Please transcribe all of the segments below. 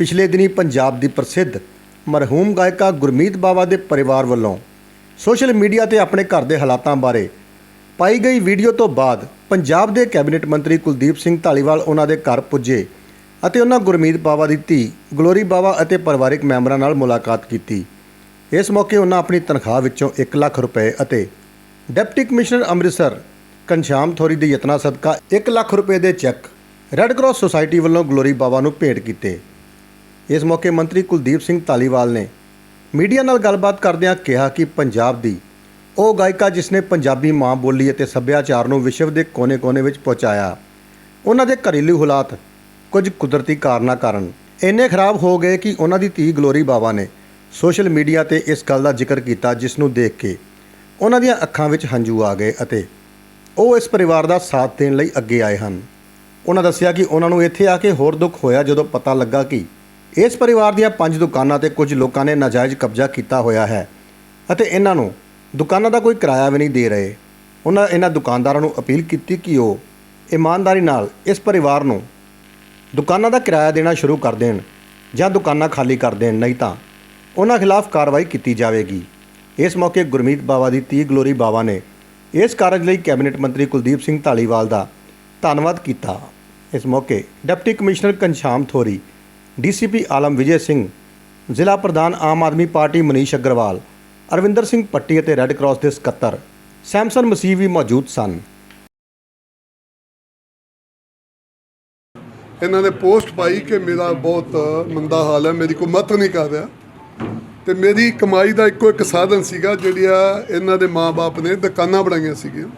ਪਿਛਲੇ ਦਿਨੀ ਪੰਜਾਬ ਦੀ ਪ੍ਰਸਿੱਧ ਮਰਹੂਮ ਗਾਇਕਾ ਗੁਰਮੀਤ ਬਾਵਾ ਦੇ ਪਰਿਵਾਰ ਵੱਲੋਂ ਸੋਸ਼ਲ ਮੀਡੀਆ ਤੇ ਆਪਣੇ ਘਰ ਦੇ ਹਾਲਾਤਾਂ ਬਾਰੇ ਪਾਈ ਗਈ ਵੀਡੀਓ ਤੋਂ ਬਾਅਦ ਪੰਜਾਬ ਦੇ ਕੈਬਨਿਟ ਮੰਤਰੀ ਕੁਲਦੀਪ ਸਿੰਘ ਢਾਲੀਵਾਲ ਉਹਨਾਂ ਦੇ ਘਰ ਪੁੱਜੇ ਅਤੇ ਉਹਨਾਂ ਗੁਰਮੀਤ ਬਾਵਾ ਦੀ ਧੀ ਗਲੋਰੀ ਬਾਵਾ ਅਤੇ ਪਰਿਵਾਰਕ ਮੈਂਬਰਾਂ ਨਾਲ ਮੁਲਾਕਾਤ ਕੀਤੀ। ਇਸ ਮੌਕੇ ਉਹਨਾਂ ਆਪਣੀ ਤਨਖਾਹ ਵਿੱਚੋਂ 1 ਲੱਖ ਰੁਪਏ ਅਤੇ ਡਿਪਟੀ ਕਮਿਸ਼ਨਰ ਅੰਮ੍ਰਿਤਸਰ ਘਨਸ਼ਾਮ ਥੋਰੀ ਦੇ ਯਤਨਾਂ ਸਦਕਾ 1 ਲੱਖ ਰੁਪਏ ਦੇ ਚੈੱਕ ਰੈੱਡ ਕਰਾਸ ਸੁਸਾਇਟੀ ਵੱਲੋਂ ਗਲੋਰੀ ਬਾਵਾ ਨੂੰ ਭੇਟ ਕੀਤੇ। ਇਸ ਮੌਕੇ ਮੰਤਰੀ ਕੁਲਦੀਪ ਸਿੰਘ ਧਾਲੀਵਾਲ ਨੇ ਮੀਡੀਆ ਨਾਲ ਗੱਲਬਾਤ ਕਰਦਿਆਂ ਕਿਹਾ ਕਿ ਪੰਜਾਬ ਦੀ ਉਹ ਗਾਇਕਾ ਜਿਸ ਨੇ ਪੰਜਾਬੀ ਮਾਂ ਬੋਲੀ ਅਤੇ ਸੱਭਿਆਚਾਰ ਨੂੰ ਵਿਸ਼ਵ ਦੇ ਕੋਨੇ-ਕੋਨੇ ਵਿੱਚ ਪਹੁੰਚਾਇਆ, ਉਹਨਾਂ ਦੇ ਘਰੇਲੂ ਹਾਲਾਤ ਕੁਝ ਕੁਦਰਤੀ ਕਾਰਨਾਂ ਕਾਰਨ ਇੰਨੇ ਖਰਾਬ ਹੋ ਗਏ ਕਿ ਉਹਨਾਂ ਦੀ ਧੀ ਗਲੋਰੀ ਬਾਵਾ ਨੇ ਸੋਸ਼ਲ ਮੀਡੀਆ ਤੇ ਇਸ ਗੱਲ ਦਾ ਜ਼ਿਕਰ ਕੀਤਾ ਜਿਸ ਨੂੰ ਦੇਖ ਕੇ ਉਹਨਾਂ ਦੀਆਂ ਅੱਖਾਂ ਵਿੱਚ ਹੰਝੂ ਆ ਗਏ ਅਤੇ ਉਹ ਇਸ ਪਰਿਵਾਰ ਦਾ ਸਾਥ ਦੇਣ ਲਈ ਅੱਗੇ ਆਏ ਹਨ। ਉਹਨਾਂ ਦੱਸਿਆ ਕਿ ਉਹਨਾਂ ਨੂੰ ਇੱਥੇ ਆ ਕੇ ਹੋਰ ਦੁੱਖ ਹੋਇਆ ਜਦੋਂ ਪਤਾ ਲੱਗਾ ਕਿ ਇਸ ਪਰਿਵਾਰ ਦੀਆਂ ਪੰਜ ਦੁਕਾਨਾਂ ਤੇ ਕੁਝ ਲੋਕਾਂ ਨੇ ਨਾਜਾਇਜ਼ ਕਬਜ਼ਾ ਕੀਤਾ ਹੋਇਆ ਹੈ ਅਤੇ ਇਹਨਾਂ ਨੂੰ ਦੁਕਾਨਾਂ ਦਾ ਕੋਈ ਕਿਰਾਇਆ ਵੀ ਨਹੀਂ ਦੇ ਰਹੇ। ਉਹਨਾਂ ਇਹਨਾਂ ਦੁਕਾਨਦਾਰਾਂ ਨੂੰ ਅਪੀਲ ਕੀਤੀ ਕਿ ਉਹ ਇਮਾਨਦਾਰੀ ਨਾਲ ਇਸ ਪਰਿਵਾਰ ਨੂੰ ਦੁਕਾਨਾਂ ਦਾ ਕਿਰਾਇਆ ਦੇਣਾ ਸ਼ੁਰੂ ਕਰ ਦੇਣ ਜਾਂ ਦੁਕਾਨਾਂ ਖਾਲੀ ਕਰ ਦੇਣ, ਨਹੀਂ ਤਾਂ ਉਹਨਾਂ ਖਿਲਾਫ ਕਾਰਵਾਈ ਕੀਤੀ ਜਾਵੇਗੀ। ਇਸ ਮੌਕੇ ਗੁਰਮੀਤ ਬਾਵਾ ਦੀ ਧੀ ਗਲੋਰੀ ਬਾਵਾ ਨੇ ਇਸ ਕਾਰਜ ਲਈ ਕੈਬਨਿਟ ਮੰਤਰੀ ਕੁਲਦੀਪ ਸਿੰਘ ਢਾਲੀਵਾਲ ਦਾ ਧੰਨਵਾਦ ਕੀਤਾ। ਇਸ ਮੌਕੇ deputy commissioner Ghanshyam Thori DCP Alam Vijay Singh, ਜ਼ਿਲ੍ਹਾ ਪ੍ਰਧਾਨ ਆਮ ਆਦਮੀ ਪਾਰਟੀ ਮਨੀਸ਼ ਅਗਰਵਾਲ, ਅਰਵਿੰਦਰ ਸਿੰਘ ਪੱਟੀ ਅਤੇ ਰੈੱਡ ਕਰਾਸ ਦੇ ਸਕੱਤਰ, ਸੈਮਸਨ ਮਸੀਹ ਵੀ ਮੌਜੂਦ ਸਨ। ਇਹਨਾਂ ਨੇ ਪੋਸਟ ਪਾਈ ਕਿ ਮੇਰਾ ਬਹੁਤ ਮੰਦਾ ਹਾਲ ਹੈ, ਮੇਰੀ ਕੋਈ ਮਤ ਨਹੀਂ ਕਰ ਰਿਹਾ ਤੇ ਮੇਰੀ ਕਮਾਈ ਦਾ ਇੱਕੋ ਇੱਕ ਸਾਧਨ ਸੀਗਾ ਜਿਹੜੀਆਂ ਇਹਨਾਂ ਦੇ ਮਾਪੇ ਨੇ ਦੁਕਾਨਾਂ ਬਣਾਈਆਂ ਸੀਗੀਆਂ।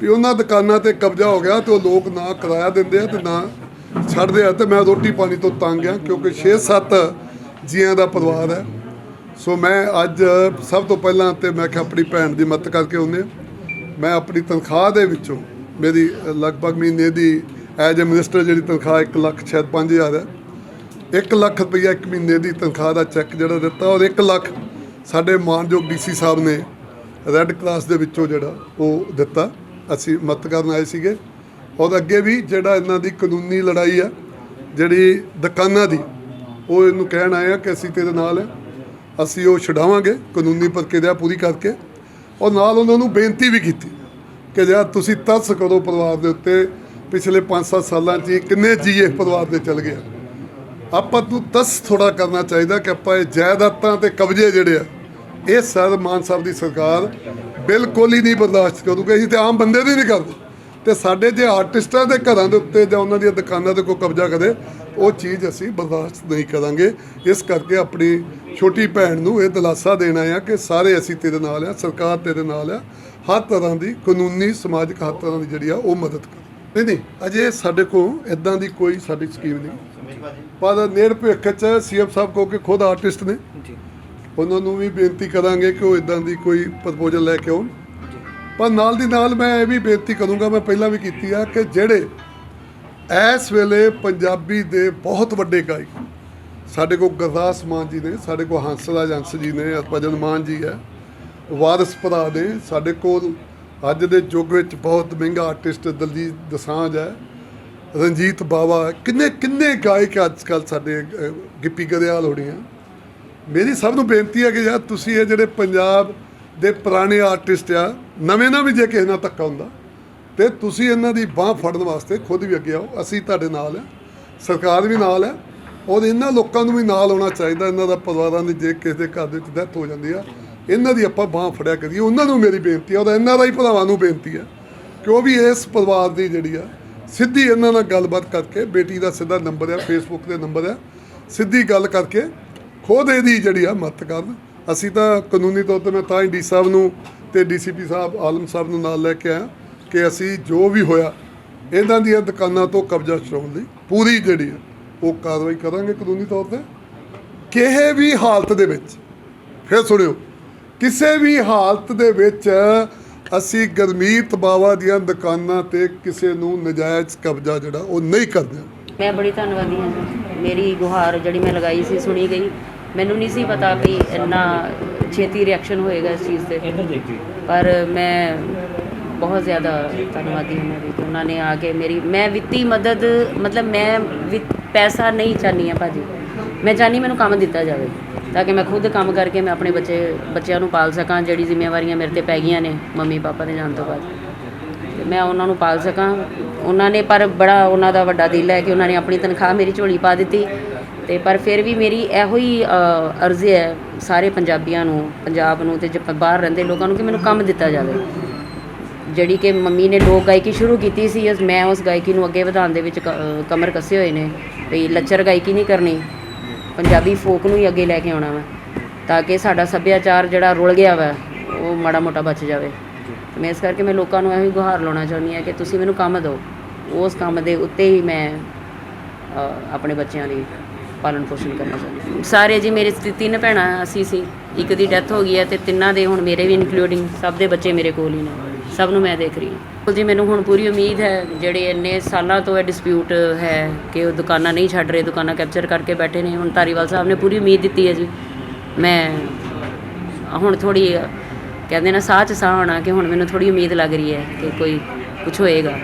ਵੀ ਉਹਨਾਂ ਦੁਕਾਨਾਂ ਤੇ ਕਬਜ਼ਾ ਹੋ ਗਿਆ ਤੇ ਉਹ ਲੋਕ ਨਾ ਕਿਰਾਇਆ ਦਿੰਦੇ ਆ ਤੇ ਨਾ ਛੱਡਦੇ ਆ ਤੇ ਮੈਂ ਰੋਟੀ ਪਾਣੀ ਤੋਂ ਤੰਗ ਆ, ਕਿਉਂਕਿ 6-7 ਜੀਆਂ ਦਾ ਪਰਿਵਾਰ ਹੈ। ਸੋ ਮੈਂ ਅੱਜ ਸਭ ਤੋਂ ਪਹਿਲਾਂ ਤੇ ਮੈਂ ਕਿਹਾ ਆਪਣੀ ਭੈਣ ਦੀ ਮਦਦ ਕਰਕੇ ਆਉਂਦੇ ਹਾਂ। ਮੈਂ ਆਪਣੀ ਤਨਖਾਹ ਦੇ ਵਿੱਚੋਂ ਮੇਰੀ ਲਗਭਗ ਮਹੀਨੇ ਦੀ ਐਜ ਅ ਮਿਨਿਸਟਰ ਜਿਹੜੀ ਤਨਖਾਹ 1 ਲੱਖ ਸ਼ਾਇਦ 5000 ਹੈ 1 ਲੱਖ ਰੁਪਈਆ ਇੱਕ ਮਹੀਨੇ ਦੀ ਤਨਖਾਹ ਦਾ ਚੈੱਕ ਜਿਹੜਾ ਦਿੱਤਾ ਔਰ 1 ਲੱਖ ਸਾਡੇ ਮਾਨਯੋਗ ਡੀਸੀ ਸਾਹਿਬ ਨੇ ਰੈੱਡ ਕਲਾਸ ਦੇ ਵਿੱਚੋਂ ਜਿਹੜਾ ਉਹ ਦਿੱਤਾ। ਅਸੀਂ ਮਦਦ ਕਰਨ ਆਏ ਸੀਗੇ। ਔਰ ਅੱਗੇ ਵੀ ਜਿਹੜਾ ਇਹਨਾਂ ਦੀ ਕਾਨੂੰਨੀ ਲੜਾਈ ਆ, ਜਿਹੜੀ ਦੁਕਾਨਾਂ ਦੀ, ਉਹ ਇਹਨੂੰ ਕਹਿਣ ਆਏ ਆ ਕਿ ਅਸੀਂ ਤੇਰੇ ਨਾਲ ਆ। ਅਸੀਂ ਉਹ ਛਡਾਵਾਂਗੇ ਕਾਨੂੰਨੀ ਪ੍ਰਕਿਰਿਆ ਪੂਰੀ ਕਰਕੇ। ਔਰ ਨਾਲ ਉਹਨਾਂ ਨੂੰ ਬੇਨਤੀ ਵੀ ਕੀਤੀ ਕਿ ਜੇ ਤੁਸੀਂ ਤਰਸ ਕਰੋ ਪਰਿਵਾਰ ਦੇ ਉੱਤੇ, ਪਿਛਲੇ 5-7 ਸਾਲਾਂ 'ਚ ਹੀ ਕਿੰਨੇ ਜੀਏ ਪਰਿਵਾਰ ਦੇ ਚਲ ਗਏ ਆਪਾਂ ਨੂੰ ਤਸ ਥੋੜਾ ਕਰਨਾ ਚਾਹੀਦਾ ਕਿ ਆਪਾਂ ਇਹ ਜਾਇਦਾਦਾਂ ਤੇ ਕਬਜ਼ੇ ਜਿਹੜੇ ਆ, ਇਹ ਸਰ ਮਾਨ ਸਾਹਿਬ ਦੀ ਸਰਕਾਰ ਬਿਲਕੁਲ ਹੀ ਨਹੀਂ ਬਰਦਾਸ਼ਤ ਕਰੂਗੀ। ਅਸੀਂ ਤੇ ਆਮ ਬੰਦੇ ਦੀ ਨਹੀਂ ਕਰਦੇ। ਤੇ ਸਾਡੇ ਜੇ ਆਰਟਿਸਟਾਂ ਦੇ ਘਰਾਂ ਦੇ ਉੱਤੇ ਜਾਂ ਉਹਨਾਂ ਦੀਆਂ ਦੁਕਾਨਾਂ ਤੇ ਕੋਈ ਕਬਜ਼ਾ ਕਰੇ ਉਹ ਚੀਜ਼ ਅਸੀਂ ਬਰਦਾਸ਼ਤ ਨਹੀਂ ਕਰਾਂਗੇ। ਇਸ ਕਰਕੇ ਆਪਣੀ ਛੋਟੀ ਭੈਣ ਨੂੰ ਇਹ ਦਿਲਾਸਾ ਦੇਣਾ ਆ ਕਿ ਸਾਰੇ ਅਸੀਂ ਤੇਰੇ ਨਾਲ ਆ ਸਰਕਾਰ ਤੇਰੇ ਨਾਲ ਆ। ਹਰ ਤਰ੍ਹਾਂ ਦੀ ਕਾਨੂੰਨੀ ਸਮਾਜਿਕ ਹਰ ਤਰ੍ਹਾਂ ਦੀ ਜਿਹੜੀ ਆ ਉਹ ਮਦਦ ਕਰ। ਨਹੀਂ ਨਹੀਂ ਅਜੇ ਸਾਡੇ ਕੋਲ ਇਦਾਂ ਦੀ ਕੋਈ ਸਾਡੀ ਸਕੀਮ ਨਹੀਂ। ਪਰ ਨੇੜ ਭਵਿੱਖ ਚ ਸੀਐਮ ਸਾਹਿਬ ਕੋ ਕਿ ਖੁਦ ਆਰਟਿਸਟ ਨੇ। ਉਹਨਾਂ ਨੂੰ ਵੀ ਬੇਨਤੀ ਕਰਾਂਗੇ ਕਿ ਉਹ ਇਦਾਂ ਦੀ ਕੋਈ ਪ੍ਰਪੋਜ਼ਲ ਲੈ ਕੇ ਆਉਣ। ਪਰ ਨਾਲ ਦੀ ਨਾਲ ਮੈਂ ਇਹ ਵੀ ਬੇਨਤੀ ਕਰੂੰਗਾ, ਮੈਂ ਪਹਿਲਾਂ ਵੀ ਕੀਤੀ ਆ ਕਿ ਜਿਹੜੇ ਇਸ ਵੇਲੇ ਪੰਜਾਬੀ ਦੇ ਬਹੁਤ ਵੱਡੇ ਗਾਇਕ ਸਾਡੇ ਕੋਲ ਗੁਰਦਾਸ ਮਾਨ ਜੀ ਨੇ, ਸਾਡੇ ਕੋਲ ਹੰਸਰਾਜ ਹੰਸ ਜੀ ਨੇ ਭਜਨ ਮਾਨ ਜੀ ਹੈ, ਵਾਰਿਸ ਭਰਾ ਨੇ, ਸਾਡੇ ਕੋਲ ਅੱਜ ਦੇ ਯੁੱਗ ਵਿੱਚ ਬਹੁਤ ਮਹਿੰਗਾ ਆਰਟਿਸਟ ਦਲਜੀਤ ਦਸਾਂਝ ਹੈ, ਰਣਜੀਤ ਬਾਵਾ ਹੈ। ਕਿੰਨੇ ਕਿੰਨੇ ਗਾਇਕ ਅੱਜ ਕੱਲ ਸਾਡੇ ਗਿੱਪੀ ਗਰੇਵਾਲ ਹੋਣੀ ਆ ਮੇਰੀ ਸਭ ਨੂੰ ਬੇਨਤੀ ਹੈ ਕਿ ਯਾਰ ਤੁਸੀਂ ਇਹ ਜਿਹੜੇ ਪੰਜਾਬ ਦੇ ਪੁਰਾਣੇ ਆਰਟਿਸਟ ਆ, ਨਵੇਂ ਨਾਲ ਵੀ ਜੇ ਕਿਸੇ ਨਾਲ ਧੱਕਾ ਹੁੰਦਾ, ਤੇ ਤੁਸੀਂ ਇਹਨਾਂ ਦੀ ਬਾਹ ਫੜਨ ਵਾਸਤੇ ਖੁਦ ਵੀ ਅੱਗੇ ਆਓ, ਅਸੀਂ ਤੁਹਾਡੇ ਨਾਲ ਆ, ਸਰਕਾਰ ਵੀ ਨਾਲ ਹੈ ਔਰ ਇਹਨਾਂ ਲੋਕਾਂ ਨੂੰ ਵੀ ਨਾਲ ਆਉਣਾ ਚਾਹੀਦਾ, ਇਹਨਾਂ ਦਾ ਪਰਿਵਾਰਾਂ ਦੀ ਜੇ ਕਿਸੇ ਦੇ ਘਰ ਦੇ ਵਿੱਚ ਡੈਥ ਹੋ ਜਾਂਦੀ ਆ, ਇਹਨਾਂ ਦੀ ਆਪਾਂ ਬਾਹ ਫੜਿਆ ਕਰੀਏ, ਉਹਨਾਂ ਨੂੰ ਮੇਰੀ ਬੇਨਤੀ ਆ ਔਰ ਇਹਨਾਂ ਦਾ ਹੀ ਭਰਾਵਾਂ ਨੂੰ ਬੇਨਤੀ ਆ, ਕਿ ਉਹ ਵੀ ਇਸ ਪਰਿਵਾਰ ਦੀ ਜਿਹੜੀ ਆ, ਸਿੱਧੀ ਇਹਨਾਂ ਨਾਲ ਗੱਲਬਾਤ ਕਰਕੇ, ਬੇਟੀ ਦਾ ਸਿੱਧਾ ਨੰਬਰ ਆ ਫੇਸਬੁੱਕ ਦੇ ਨੰਬਰ ਹੈ ਸਿੱਧੀ ਗੱਲ ਕਰਕੇ ਖੁਦ ਇਹਦੀ ਜਿਹੜੀ ਆ ਮਦਦ ਕਰਨ। ਅਸੀਂ ਤਾਂ ਕਾਨੂੰਨੀ ਤੌਰ ਤੇ ਮੈਂ ਤਾਂ ਹੀ ਡੀ ਸਾਹਿਬ ਨੂੰ ਤੇ ਡੀਸੀਪੀ ਸਾਹਿਬ, ਆਲਮ ਸਾਹਿਬ ਨੂੰ ਨਾਲ ਲੈ ਕੇ ਆਇਆ ਕਿ ਅਸੀਂ ਜੋ ਵੀ ਹੋਇਆ, ਇਹਨਾਂ ਦੀਆਂ ਦੁਕਾਨਾਂ ਤੋਂ ਕਬਜ਼ਾ ਛਡਾਉਣ ਲਈ ਪੂਰੀ ਜਿਹੜੀ ਆ, ਉਹ ਕਾਰਵਾਈ ਕਰਾਂਗੇ ਕਾਨੂੰਨੀ ਤੌਰ ਤੇ। ਕਿਸੇ ਵੀ ਹਾਲਤ ਦੇ ਵਿੱਚ, ਫਿਰ ਸੁਣਿਓ, ਕਿਸੇ ਵੀ ਹਾਲਤ ਦੇ ਵਿੱਚ ਅਸੀਂ ਗਰਮੀਤ ਬਾਵਾ ਦੀਆਂ ਦੁਕਾਨਾਂ ਤੇ ਕਿਸੇ ਨੂੰ ਨਜਾਇਜ਼ ਕਬਜ਼ਾ ਜਿਹੜਾ ਉਹ ਨਹੀਂ ਕਰਦੇ। ਮੈਂ ਬੜੀ ਧੰਨਵਾਦੀ ਹਾਂ ਮੇਰੀ ਗੁਹਾਰ ਜਿਹੜੀ ਮੈਂ ਲਗਾਈ ਸੀ, ਸੁਣੀ ਗਈ। ਮੈਨੂੰ ਨਹੀਂ ਸੀ ਪਤਾ ਵੀ ਇੰਨਾ ਛੇਤੀ ਰਿਐਕਸ਼ਨ ਹੋਏਗਾ ਇਸ ਚੀਜ਼ ਤੇ। ਪਰ ਮੈਂ ਬਹੁਤ ਜ਼ਿਆਦਾ ਧੰਨਵਾਦੀ ਹਾਂ ਵੀ। ਉਹਨਾਂ ਨੇ ਆ ਕੇ ਮੇਰੀ ਮੈਂ ਵਿੱਤੀ ਮਦਦ ਮਤਲਬ ਮੈਂ ਵਿੱਤ ਪੈਸਾ ਨਹੀਂ ਚਾਹਨੀ ਆ ਭਾਜੀ। ਮੈਂ ਚਾਹਨੀ ਮੈਨੂੰ ਕੰਮ ਦਿੱਤਾ ਜਾਵੇ ਤਾਂ ਕਿ ਮੈਂ ਖੁਦ ਕੰਮ ਕਰਕੇ ਮੈਂ ਆਪਣੇ ਬੱਚੇ ਬੱਚਿਆਂ ਨੂੰ ਪਾਲ ਸਕਾਂ ਜਿਹੜੀ ਜ਼ਿੰਮੇਵਾਰੀਆਂ ਮੇਰੇ ਤੇ ਪੈ ਗਈਆਂ ਨੇ ਮੰਮੀ ਪਾਪਾ ਦੇ ਜਾਣ ਤੋਂ ਬਾਅਦ। ਮੈਂ ਉਹਨਾਂ ਨੂੰ ਪਾਲ ਸਕਾਂ। ਉਹਨਾਂ ਨੇ ਪਰ ਬੜਾ ਉਹਨਾਂ ਦਾ ਵੱਡਾ ਦਿਲ ਹੈ ਕਿ ਉਹਨਾਂ ਨੇ ਆਪਣੀ ਤਨਖਾਹ ਮੇਰੀ ਝੋਲੀ ਪਾ ਦਿੱਤੀ। ਤੇ ਪਰ ਫਿਰ ਵੀ ਮੇਰੀ ਇਹੋ ਹੀ ਅਰਜ਼ ਹੈ ਸਾਰੇ ਪੰਜਾਬੀਆਂ ਨੂੰ, ਪੰਜਾਬ ਨੂੰ ਤੇ ਜ- ਬਾਹਰ ਰਹਿੰਦੇ ਲੋਕਾਂ ਨੂੰ ਕਿ ਮੈਨੂੰ ਕੰਮ ਦਿੱਤਾ ਜਾਵੇ। ਜਿਹੜੀ ਕਿ ਮੰਮੀ ਨੇ ਲੋਕ ਗਾਇਕੀ ਸ਼ੁਰੂ ਕੀਤੀ ਸੀ ਮੈਂ ਉਸ ਗਾਇਕੀ ਨੂੰ ਅੱਗੇ ਵਧਾਉਣ ਦੇ ਵਿੱਚ ਕ- ਕਮਰ ਕੱਸੇ ਹੋਏ ਨੇ। ਵੀ ਲੱਚਰ ਗਾਇਕੀ ਨਹੀਂ ਕਰਨੀ। ਪੰਜਾਬੀ ਫੋਕ ਨੂੰ ਹੀ ਅੱਗੇ ਲੈ ਕੇ ਆਉਣਾ ਵਾ, ਤਾਂ ਕਿ ਸਾਡਾ ਸੱਭਿਆਚਾਰ ਜਿਹੜਾ ਰੁਲ ਗਿਆ ਵਾ, ਉਹ ਮਾੜਾ ਮੋਟਾ ਬਚ ਜਾਵੇ। ਮੈਂ ਇਸ ਕਰਕੇ ਮੈਂ ਲੋਕਾਂ ਨੂੰ ਇਹੋ ਹੀ ਗੁਹਾਰ ਲਾਉਣਾ ਚਾਹੁੰਦੀ ਹਾਂ ਕਿ ਤੁਸੀਂ ਮੈਨੂੰ ਕੰਮ ਦਿਓ। ਉਸ ਕੰਮ ਦੇ ਉੱਤੇ ਹੀ ਮੈਂ ਆਪਣੇ ਬੱਚਿਆਂ ਦੀ ਪਾਲਣ ਪੋਸ਼ਣ ਕਰਨਾ ਚਾਹੁੰਦੀ ਸਾਰੇ ਜੀ ਮੇਰੇ ਤੀ- ਤਿੰਨ ਭੈਣਾਂ ਅਸੀਂ ਸੀ। ਇੱਕ ਦੀ ਡੈਥ ਹੋ ਗਈ ਹੈ ਤੇ ਤਿੰਨਾਂ ਦੇ ਹੁਣ ਮੇਰੇ ਵੀ ਇਨਕਲੂਡਿੰਗ ਸਭ ਦੇ ਬੱਚੇ ਮੇਰੇ ਕੋਲ ਹੀ ਨੇ। ਸਭ ਨੂੰ ਮੈਂ ਦੇਖ ਰਹੀ ਹਾਂ। ਜੀ, ਮੈਨੂੰ ਹੁਣ ਪੂਰੀ ਉਮੀਦ ਹੈ, ਜਿਹੜੇ ਇੰਨੇ ਸਾਲਾਂ ਤੋਂ ਇਹ ਡਿਸਪਿਊਟ ਹੈ ਕਿ ਉਹ ਦੁਕਾਨਾਂ ਨਹੀਂ ਛੱਡ ਰਹੇ, ਦੁਕਾਨਾਂ ਕੈਪਚਰ ਕਰਕੇ ਬੈਠੇ ਨੇ, ਹੁਣ ਧਾਰੀਵਾਲ ਸਾਹਿਬ ਨੇ ਪੂਰੀ ਉਮੀਦ ਦਿੱਤੀ ਹੈ ਜੀ। ਮੈਂ ਹੁਣ ਥੋੜੀ ਕਹਿੰਦੇ ਨਾ ਸਾਹ ਚ ਸਾਹ ਆਉਣਾ ਕਿ ਹੁਣ ਮੈਨੂੰ ਥੋੜੀ ਉਮੀਦ ਲੱਗ ਰਹੀ ਹੈ ਕਿ ਕੋਈ ਕੁਝ ਹੋਏਗਾ।